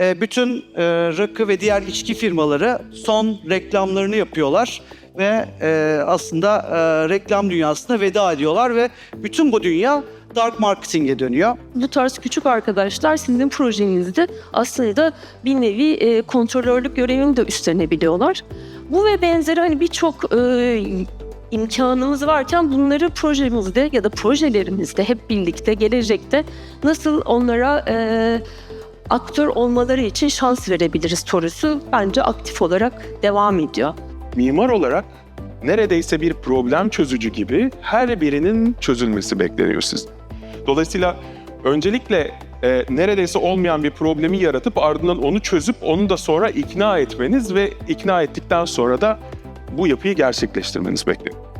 e, bütün e, rakı ve diğer içki firmaları son reklamlarını yapıyorlar ve e, aslında e, reklam dünyasına veda ediyorlar ve bütün bu dünya dark marketing'e dönüyor. Bu tarz küçük arkadaşlar sizin projenizde aslında bir nevi e, kontrolörlük görevini de üstlenebiliyorlar. Bu ve benzeri hani birçok imkanımız varken bunları projemizde ya da projelerimizde hep birlikte gelecekte nasıl onlara aktör olmaları için şans verebiliriz sorusu bence aktif olarak devam ediyor. Mimar olarak neredeyse bir problem çözücü gibi her birinin çözülmesi bekleniyor sizden. Dolayısıyla öncelikle e, neredeyse olmayan bir problemi yaratıp ardından onu çözüp onu da sonra ikna etmeniz ve ikna ettikten sonra da bu yapıyı gerçekleştirmeniz bekleniyor.